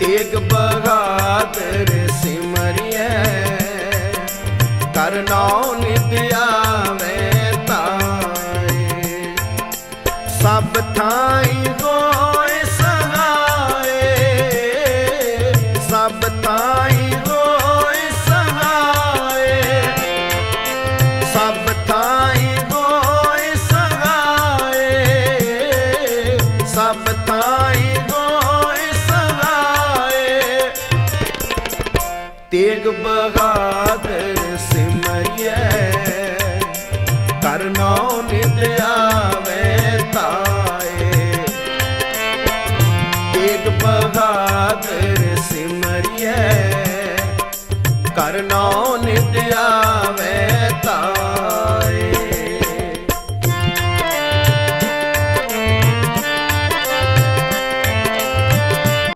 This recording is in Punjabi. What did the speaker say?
ਤੇਗ ਬਹਾਦਰ ਸਿਮਰਿਐ। ਕਰਨੌ ਮੈਂ ਤਾਏ। ਸਭ ਥਾਈ ਹੋਏ ਸਹਾਏ। ਸਭ ਥਾਈ ਹੋਏ ਸਹਾਏ। ਸਭ ਥਾਈ ਹੋਏ ਸਹਾਏ। ਸਭ ਥਾਈ ਹੋਏ ਤੇਗ ਬਹਾਦਰ ਸਿਮਰਿਐ ਕਰਨੋ ਨਿਤ ਆਵੇ ਤਾਏ। ਤੇਗ ਬਹਾਦਰ ਸਿਮਰਿਐ ਕਰਨੋ ਨਿਤ ਆਵੇ